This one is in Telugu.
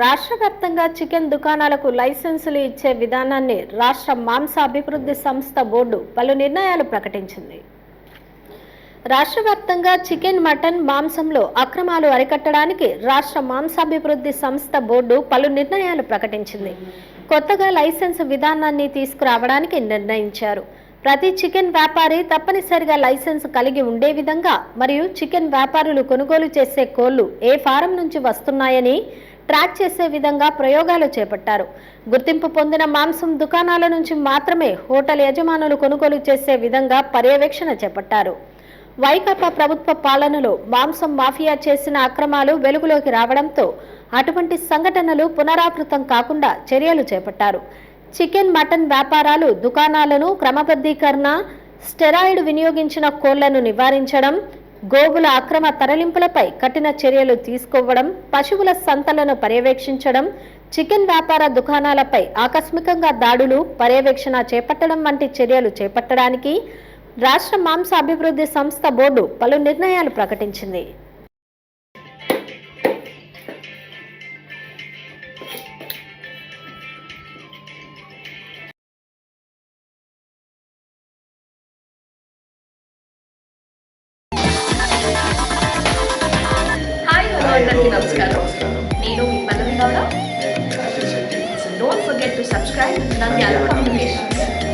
రాష్ట్ర వ్యాప్తంగా చికెన్ దుకాణాలకు లైసెన్సులు ఇచ్చే విధానాన్ని రాష్ట్ర మాంస అభివృద్ధి సంస్థ బోర్డు పలు నిర్ణయాలు ప్రకటించింది. రాష్ట్ర వ్యాప్తంగా చికెన్ మటన్ మాంసంలో అక్రమాలు అరికట్టడానికి రాష్ట్ర మాంసాభివృద్ధి సంస్థ బోర్డు పలు నిర్ణయాలు ప్రకటించింది. కొత్తగా లైసెన్స్ విధానాన్ని తీసుకురావడానికి నిర్ణయించారు. ప్రతి చికెన్ వ్యాపారి తప్పనిసరిగా లైసెన్స్ కలిగి ఉండే విధంగా మరియు చికెన్ వ్యాపారులు కొనుగోలు చేసే కోళ్ళు ఏ ఫారం నుంచి వస్తున్నాయని ట్రాక్ చేసే విధంగా ప్రయోగాలు చేపట్టారు. గుర్తింపు పొందిన మాంసం దుకాణాల నుంచి మాత్రమే హోటల్ యజమానులు కొనుగోలు చేసే విధంగా పర్యవేక్షణ చేపట్టారు. వైకాపా ప్రభుత్వ పాలనలో మాంసం మాఫియా చేసిన అక్రమాలు వెలుగులోకి రావడంతో అటువంటి సంఘటనలు పునరావృతం కాకుండా చర్యలు చేపట్టారు. చికెన్ మటన్ వ్యాపారాలు దుకాణాలను క్రమబద్ధీకరణ స్టెరాయిడ్ వినియోగించిన కోళ్ళను నివారించడం గోవుల అక్రమ తరలింపులపై కఠిన చర్యలు తీసుకోవడం పశువుల సంతలను పర్యవేక్షించడం చికెన్ వ్యాపార దుకాణాలపై ఆకస్మికంగా దాడులు పర్యవేక్షణ చేపట్టడం వంటి చర్యలు చేపట్టడానికి రాష్ట్ర మాంస అభివృద్ధి సంస్థ బోర్డు పలు నిర్ణయాలు ప్రకటించింది. don't forget to subscribe and the other Communications.